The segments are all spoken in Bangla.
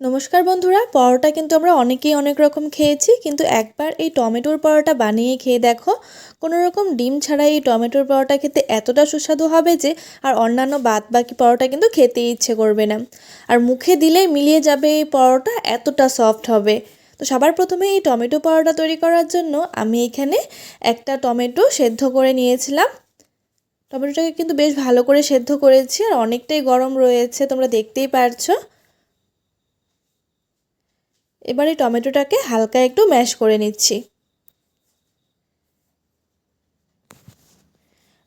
নমস্কার বন্ধুরা, পরোটা কিন্তু আমরা অনেকেই অনেক রকম খেয়েছি, কিন্তু একবার এই টমেটোর পরোটা বানিয়ে খেয়ে দেখো। কোনো রকম ডিম ছাড়া এই টমেটোর পরোটা খেতে এতটা সুস্বাদু হবে যে আর অন্যান্য বাদ বাকি পরোটা কিন্তু খেতে ইচ্ছে করবে না। আর মুখে দিলেই মিলিয়ে যাবে এই পরোটা, এতটা সফট হবে। তো সবার প্রথমে এই টমেটো পরোটা তৈরি করার জন্য আমি এখানে একটা টমেটো সেদ্ধ করে নিয়েছিলাম। টমেটোটাকে কিন্তু বেশ ভালো করে সেদ্ধ করেছি আর অনেকটাই গরম রয়েছে, তোমরা দেখতেই পারছ। এবারে টমেটোটাকে হালকা একটু ম্যাশ করে নিচ্ছি।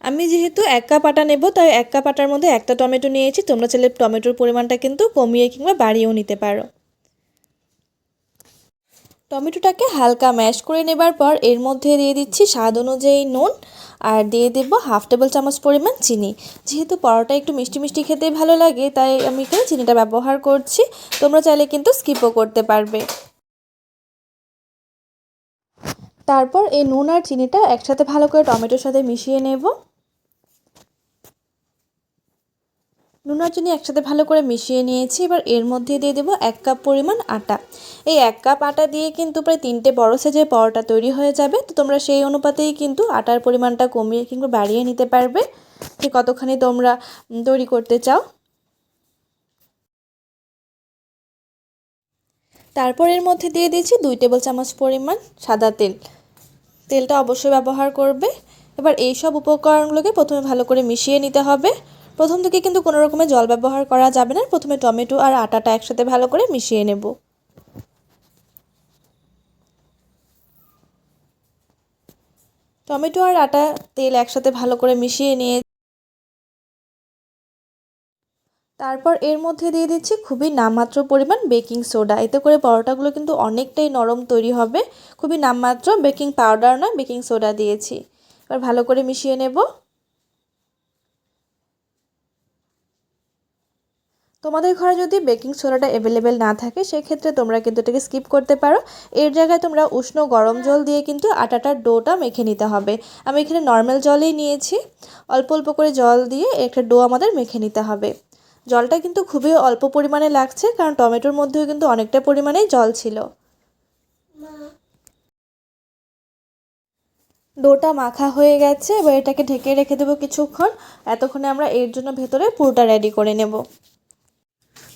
আমি যেহেতু এক কাপ আটা নেব, তাই এক কাপ আটার মধ্যে একটা টমেটো নিয়েছি। তোমরা চাইলে টমেটোর পরিমাণটা কিন্তু কমিয়ে কিংবা বাড়িয়েও নিতে পারো। টমেটোটাকে হালকা ম্যাশ করে নেবার পর এর মধ্যে দিয়ে দিচ্ছি স্বাদ অনুযায়ী নুন আর দিয়ে দেবো হাফ টেবিল চামচ পরিমাণ চিনি। যেহেতু পরোটা একটু মিষ্টি মিষ্টি খেতে ভালো লাগে, তাই আমি এখানে চিনিটা ব্যবহার করছি। তোমরা চাইলে কিন্তু স্কিপও করতে পারবে। তারপর এই নুন আর চিনিটা একসাথে ভালো করে টমেটোর সাথে মিশিয়ে নেব। নুন আর চিনি একসাথে ভালো করে মিশিয়ে নিয়েছি। এবার এর মধ্যে দিয়ে দেবো এক কাপ পরিমাণ আটা। এই এক কাপ আটা দিয়ে কিন্তু প্রায় তিনটে বড় সাইজের পরোটা তৈরি হয়ে যাবে। তো তোমরা সেই অনুপাতেই কিন্তু আটার পরিমাণটা কমিয়ে কিংবা বাড়িয়ে নিতে পারবে। ঠিক কতখানি তোমরা তৈরি করতে চাও। তারপর এর মধ্যে দিয়ে দিয়েছি দুই টেবিল চামচ পরিমাণ সাদা তেল। তেলটা অবশ্যই ব্যবহার করবে। এবার এই সব উপকরণগুলোকে প্রথমে ভালো করে মিশিয়ে নিতে হবে। প্রথম থেকে কিন্তু কোনো রকমের জল ব্যবহার করা যাবে না। প্রথমে টমেটো আর আটাটা একসাথে ভালো করে মিশিয়ে নেব। টমেটো আর আটা তেল একসাথে ভালো করে মিশিয়ে নিয়ে তারপর এর মধ্যে দিয়ে দিচ্ছি খুবই নামমাত্র পরিমাণ বেকিং সোডা। এতে করে পরোটাগুলো কিন্তু অনেকটাই নরম তৈরি হবে। খুবই নামমাত্র বেকিং পাউডার নয়, বেকিং সোডা দিয়েছি। এবার ভালো করে মিশিয়ে নেব। তোমাদের ঘরে যদি বেকিং সোডাটা অ্যাভেলেবেল না থাকে, সেক্ষেত্রে তোমরা কিন্তু এটাকে স্কিপ করতে পারো। এর জায়গায় তোমরা উষ্ণ গরম জল দিয়ে কিন্তু আটাটার ডোটা মেখে নিতে হবে। আমি এখানে নর্মাল জলেই নিয়েছি। অল্প অল্প করে জল দিয়ে একটা ডো আমাদের মেখে নিতে হবে। জলটা কিন্তু খুবই অল্প পরিমাণে লাগছে, কারণ টমেটোর মধ্যেও কিন্তু অনেকটা পরিমাণেই জল ছিল। ডোটা মাখা হয়ে গেছে, এবার এটাকে ঢেকে রেখে দেবো কিছুক্ষণ। এতক্ষণে আমরা এর জন্য ভেতরে পুরোটা রেডি করে নেব।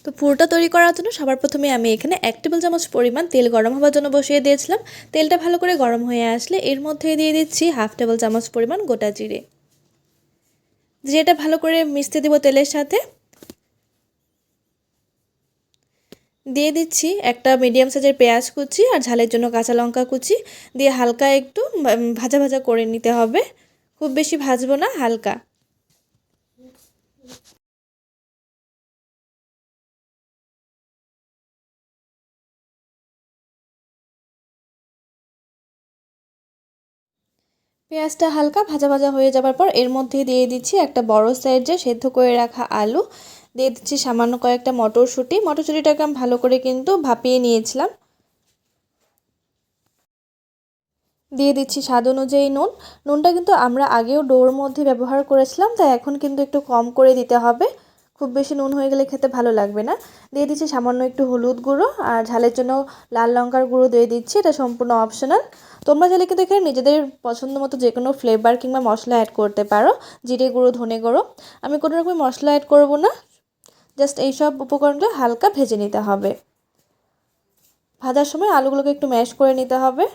তো পুরোটা তৈরি করার জন্য সবার প্রথমে আমি এখানে এক টেবিল চামচ পরিমাণ তেল গরম হওয়ার জন্য বসিয়ে দিয়েছিলাম। তেলটা ভালো করে গরম হয়ে আসলে এর মধ্যে দিয়ে দিচ্ছি হাফ টেবিল চামচ পরিমাণ গোটা জিরে। জিরেটা ভালো করে মিশতে দেবো তেলের সাথে। দিয়ে দিচ্ছি একটা মিডিয়াম সাইজের পেঁয়াজ কুচি আর ঝালের জন্য কাঁচা লঙ্কা কুচি। দিয়ে হালকা একটু ভাজা ভাজা করে নিতে হবে। খুব বেশি ভাজবো না, হালকা। পেঁয়াজটা হালকা ভাজা ভাজা হয়ে যাবার পর এর মধ্যে দিয়ে দিচ্ছি একটা বড় সাইজে সেদ্ধ করে রাখা আলু। দিয়ে দিচ্ছি সামান্য কয়েকটা মটরশুঁটি। মটরশুঁটিটাকে আমি ভালো করে কিন্তু ভাপিয়ে নিয়েছিলাম। দিয়ে দিচ্ছি স্বাদ অনুযায়ী নুন। নুনটা কিন্তু আমরা আগেও ডোর মধ্যে ব্যবহার করেছিলাম, তাই এখন কিন্তু একটু কম করে দিতে হবে। খুব বেশি নুন হয়ে গেলে খেতে ভালো লাগবে না। দিয়ে দিচ্ছি সামান্য একটু হলুদ গুঁড়ো আর ঝালের জন্য লাল লঙ্কার গুঁড়ো দিয়ে দিচ্ছি, এটা সম্পূর্ণ অপশনাল তোমরা চাইলে কিন্তু এখানে নিজেদের পছন্দ মতো যে কোনো ফ্লেভার কিংবা মশলা অ্যাড করতে পারো, জিরে গুঁড়ো, ধনে গুঁড়ো। আমি কোনো রকম মশলা অ্যাড করব না জাস্ট এইসব উপকরণগুলো হালকা ভেজে নিতে হবে। ভাজার সময় আলুগুলোকে একটু ম্যাশ করে নিতে হবে।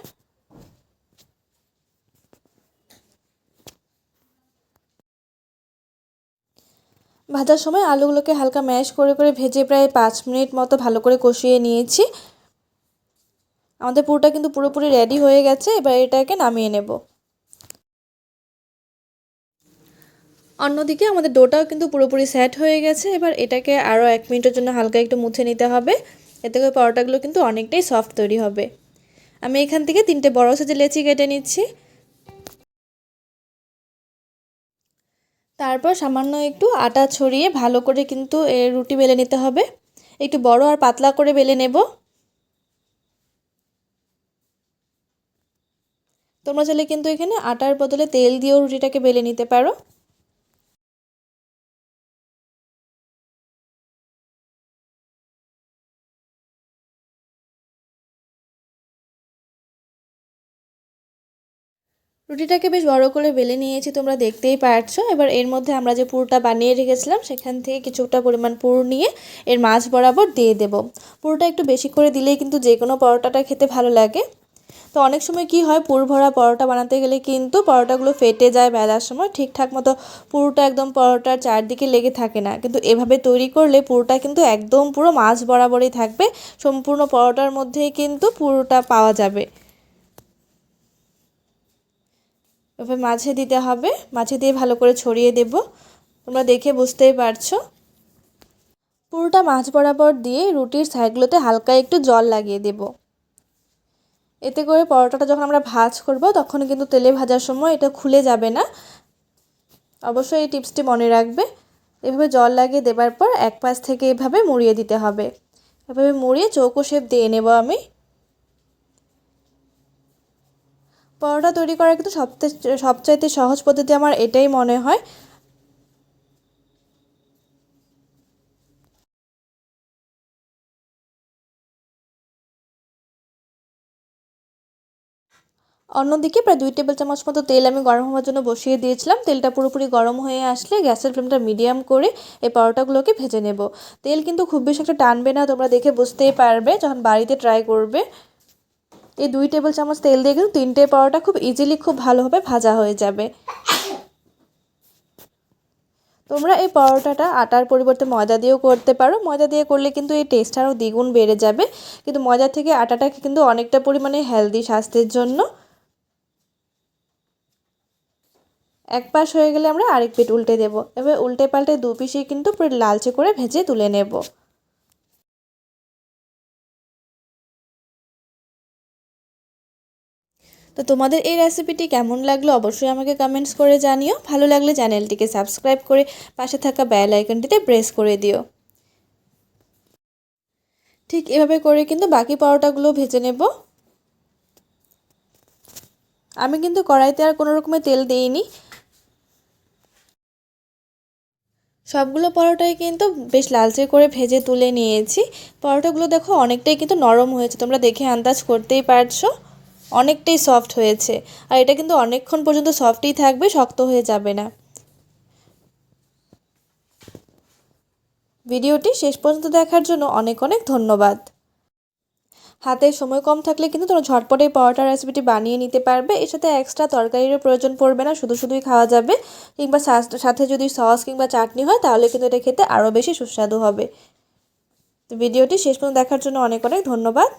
ভাজার সময় আলুগুলোকে হালকা ম্যাশ করে করে ভেজে প্রায় পাঁচ মিনিট মতো ভালো করে কষিয়ে নিয়েছি। আমাদের পুরোটা কিন্তু পুরোপুরি রেডি হয়ে গেছে, এবার এটাকে নামিয়ে নেব। অন্যদিকে আমাদের ডোটাও কিন্তু পুরোপুরি সেট হয়ে গেছে, এবার এটাকে আরও এক মিনিটের জন্য হালকা একটু মুছে নিতে হবে। এতে করে পরোটাগুলো কিন্তু অনেকটাই সফট তৈরি হবে। আমি এখান থেকে তিনটে বড় সাইজের লেচি কেটে নিচ্ছি। তারপর সামান্য একটু আটা ছড়িয়ে ভালো করে কিন্তু রুটি বেলে নিতে হবে। একটু বড় আর পাতলা করে বেলে নেব। তোমরা চাইলে কিন্তু এখানে আটার বদলে তেল দিয়েও রুটিটাকে বেলে নিতে পারো। রুটিটাকে বেশ বড় করে বেলে নিয়েছি, তোমরা দেখতেই পারছ। এবার এর মধ্যে আমরা যে পুরটা বানিয়ে রেখেছিলাম, সেখান থেকে কিছুটা পরিমাণ পুর নিয়ে এর মাছ বরাবর দিয়ে দেব। পুরটা একটু বেশি করে দিলেই কিন্তু যে কোনো পরোটাটা খেতে ভালো লাগে। তো অনেক সময় কি হয়, পুর ভরা পরোটা বানাতে গেলে কিন্তু পরোটাগুলো ফেটে যায় বেলার সময়, ঠিকঠাক মতো পুরোটা একদম পরোটার চারদিকে লেগে থাকে না। কিন্তু এভাবে তৈরি করলে পুরোটা কিন্তু একদম পুরো মাছ বরাবরই থাকবে, সম্পূর্ণ পরোটার মধ্যেই কিন্তু পুরোটা পাওয়া যাবে। এভাবে মাঝে দিতে হবে। মাঝে দিয়ে ভালো করে ছড়িয়ে দেব। তোমরা দেখে বুঝতেই পারছ। পুরোটা মাছ বরাবর দিয়ে রুটির সাইডগুলোতে হালকা একটু জল লাগিয়ে দেব। এতে করে পরোটাটা যখন আমরা ভাজ করব, তখন কিন্তু তেলে ভাজার সময় এটা খুলে যাবে না। অবশ্যই এই টিপসটি মনে রাখবে। এভাবে জল লাগিয়ে দেবার পর এক পাশ থেকে এভাবে মুড়িয়ে দিতে হবে। এভাবে মুড়িয়ে চৌকো শেপ দিয়ে নেব আমি। পরোটা তৈরি করার কিন্তু সবচেয়ে সবচাইতে সহজ পদ্ধতি আমার এটাই মনে হয়। অন্যদিকে প্রায় দুই টেবিল চামচ মতো তেল আমি গরম হওয়ার জন্য বসিয়ে দিয়েছিলাম। তেলটা পুরোপুরি গরম হয়ে আসলে গ্যাসের ফ্লেমটা মিডিয়াম করে এই পরোটাগুলোকে ভেজে নেব। তেল কিন্তু খুব বেশি একটা টানবে না, তোমরা দেখে বুঝতেই পারবে, যখন বাড়িতে ট্রাই করবে। এই দুই টেবিল চামচ তেল দিয়ে কিন্তু তিনটে পরোটা খুব ইজিলি খুব ভালোভাবে ভাজা হয়ে যাবে। তোমরা এই পরোটাটা আটার পরিবর্তে ময়দা দিয়েও করতে পারো। ময়দা দিয়ে করলে কিন্তু এই টেস্ট আরও দ্বিগুণ বেড়ে যাবে। কিন্তু ময়দা থেকে আটাটা কিন্তু অনেকটা পরিমাণে হেলদি স্বাস্থ্যের জন্য। এক পাশ হয়ে গেলে আমরা আরেক পিঠ উল্টে দেব। এবার উল্টে পাল্টে দু পিসই কিন্তু পুরো লালচে করে ভেজে তুলে নেব। তো তোমাদের এই রেসিপিটি কেমন লাগল অবশ্যই আমাকে কমেন্টস করে জানিও। ভালো লাগলে চ্যানেলটিকে সাবস্ক্রাইব করে পাশে থাকা বেল আইকনটিতে প্রেস করে দিও। ঠিক এভাবে করে কিন্তু বাকি পরোটাগুলো ভেজে নেব। আমি কিন্তু কড়াইতে আর কোনো রকমের তেল দিইনি। সবগুলো পরোটাই কিন্তু বেশ লালচে করে ভেজে তুলে নিয়েছি। পরোটাগুলো দেখো অনেকটাই কিন্তু নরম হয়েছে, তোমরা দেখে আন্দাজ করতেই পারছ। অনেকটাই সফট হয়েছে। আর এটা কিন্তু অনেকক্ষণ পর্যন্ত সফটই থাকবে, শক্ত হয়ে যাবে না। ভিডিওটি শেষ পর্যন্ত দেখার জন্য অনেক অনেক ধন্যবাদ। হাতে সময় কম থাকলে কিন্তু তোমরা ঝটপটে পরোটা রেসিপিটি বানিয়ে নিতে পারবে। এর সাথে এক্সট্রা তরকারিরও প্রয়োজন পড়বে না, শুধু শুধুই খাওয়া যাবে। কিংবা সাথে যদি সস কিংবা চাটনি হয়, তাহলে কিন্তু এটা খেতে আরও বেশি সুস্বাদু হবে। ভিডিওটি শেষ পর্যন্ত দেখার জন্য অনেক অনেক ধন্যবাদ।